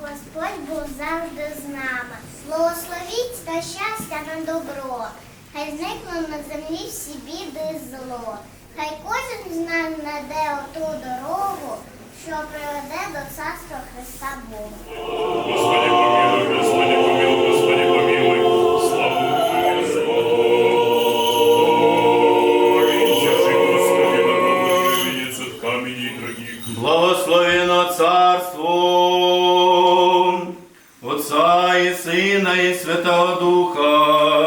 Господь був завжди з нами. Благословіть та щастя на добро. Хай зникло на землі всі біди і зло. Хай кожен з нас знайде оту дорогу, що приведе до царства Христа Бога. Господи помилуй, Господи помилуй, Господи помилуй. Слава дорогих. Благословено царство Сина і Святого Духа,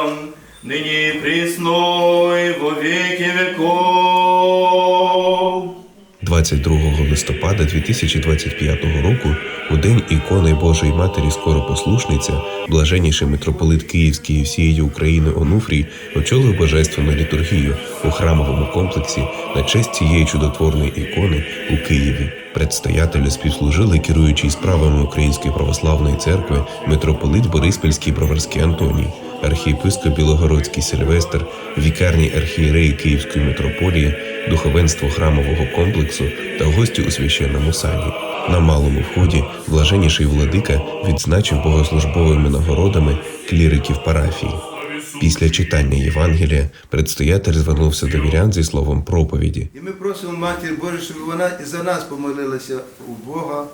22 листопада 2025 року, у день ікони Божої Матері Скоропослушниця, блаженніший митрополит Київський всієї України Онуфрій очолив божественну літургію у храмовому комплексі на честь цієї чудотворної ікони у Києві. Предстоятелю співслужили керуючий справами Української православної церкви митрополит Бориспільський Броварський Антоній, архієпископ Білогородський Сильвестр, вікарні архієреї Київської митрополії, духовенство храмового комплексу та гості у священному саді. На малому вході блаженніший владика відзначив богослужбовими нагородами кліриків парафії. Після читання Євангелія предстоятель звернувся до вірян зі словом проповіді. І ми просимо Матір Божу, щоб вона і за нас помолилася у Бога,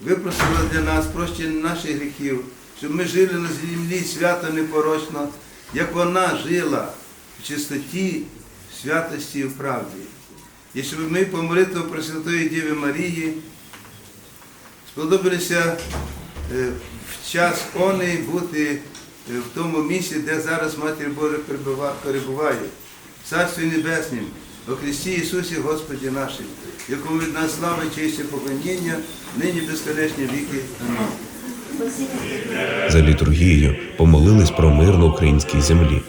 випросила для нас прощення наших гріхів, щоб ми жили на землі свято непорочно, як вона жила в чистоті, в святості і в правді. І щоб ми по молитву Пресвятої Діви Марії сподобалися е, в час оний бути е, в тому місці, де зараз Матір Божа перебуває, в Царстві Небеснім, у Христі Ісусі Господі нашим, якому від нас слава, честь і поклоніння, нині безконечні віки. Амінь. За літургією помолились про мир на українській землі.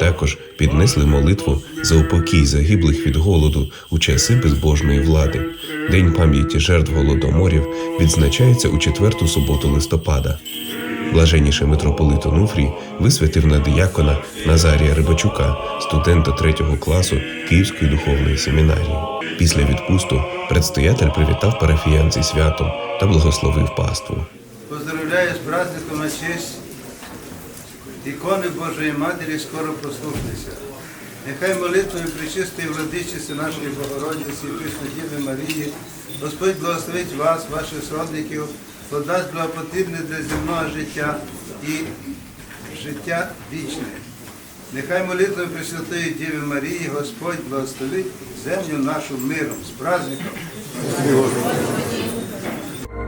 Також піднесли молитву за упокій загиблих від голоду у часи безбожної влади. День пам'яті жертв голодоморів відзначається у четверту суботу листопада. Блаженніший митрополит Онуфрій висвятив на диякона Назарія Рибачука, студента третього класу Київської духовної семінарії. Після відпусту предстоятель привітав парафіян зі святом та благословив паству. Поздравляю з праздником на честь ікони Божої Матері скоро послухайся. Нехай молитвою причистої владичиці нашої Богородиці Діви Марії, Господь благословить вас, ваших сродників, подасть благопотрібне для земного життя і життя вічне. Нехай молитвою Пресвятої Діви Марії Господь благословить землю нашу миром, з праздником.